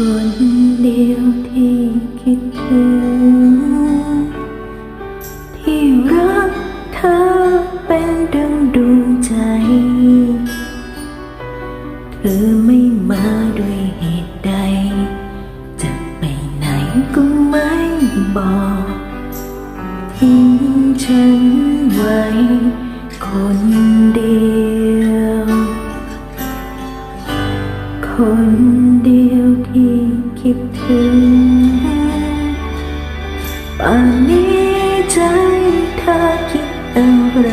คนเดียวที่คิดถึง ที่รักเธอเป็นดึงดวงใจเธอ ป่านนี้ใจเธอคิดอะไร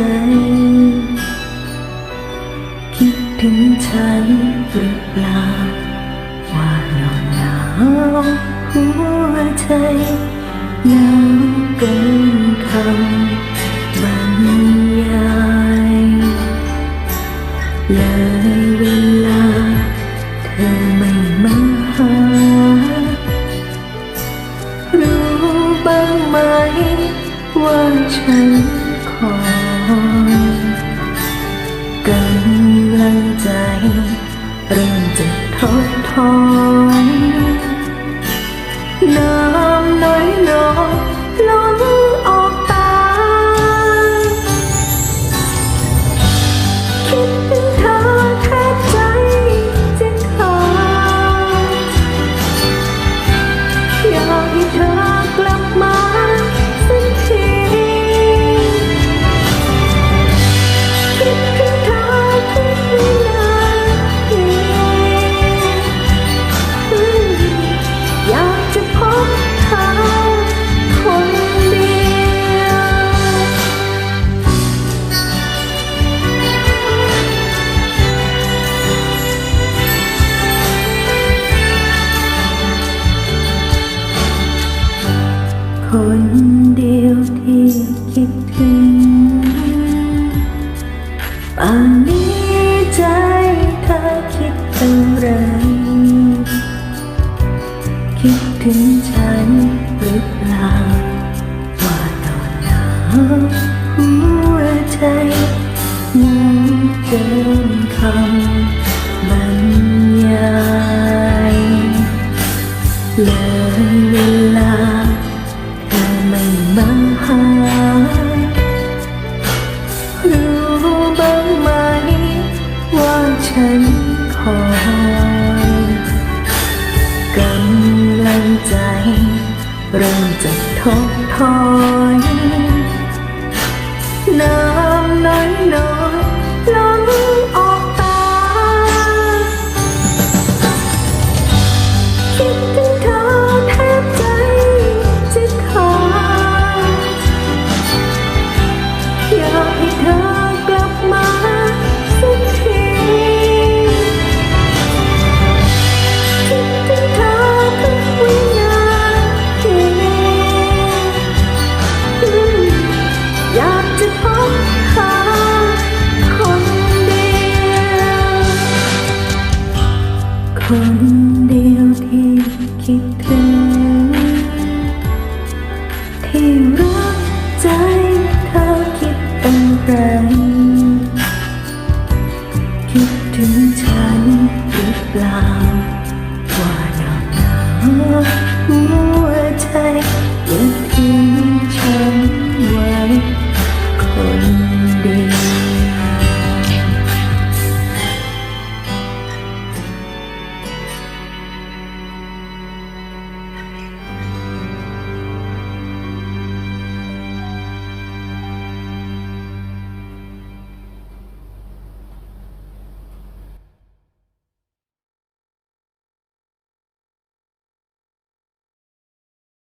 คิดถึงฉันหรือเปล่า ว่านอนหนาวหัวใจหนาว ฉันคอยกำลังใจเริ่มจะทดถอ ป่านนี้ใจเธอคิดอะไร คิดถึงฉันหรือเปล่า ว่าตอนหนาวหัวใจหนาวเกินคำบรรยายเลยเวลา คอยกำลังใจ เริ่มจะทบถอยน้ำน้อยน้อยล้นออกตาคิด คนเดียวที่คิดถึง ที่รักใจเธอคิดเป็ไรคิดถึงฉันหรือเปล่าว่าหนาวหนาวหัวใจย่าทิ้ฉันไวคนดี